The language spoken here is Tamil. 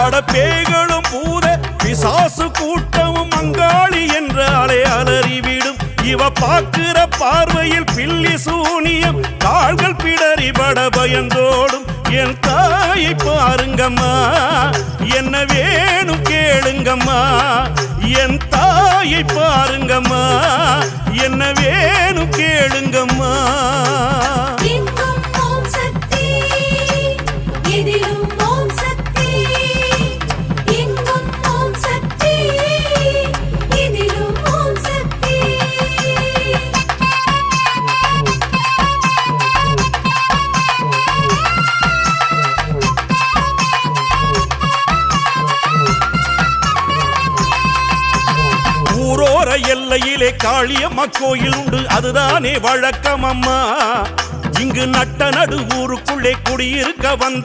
ஆட பேய்களும் பூத பிசாசு கூட்டமும் மங்காளி என்றாலே அலறிவிடும். இவ பார்க்கிற பார்வையில் பில்லி சூனியம் கால்கள் பிடரி பட பயந்தோடும். என் தாயை பாருங்கம்மா என்ன வேணும் கேளுங்கம்மா. என் தாயை பாருங்கம்மா என்ன வேணும் கேளுங்கம்மா. ஊரோர எல்லையிலே காளியம்மா கோயில் உண்டு அதுதானே வழக்கம் அம்மா இங்கு நட்ட நடு ஊருக்குள்ளே குடியிருக்க வந்த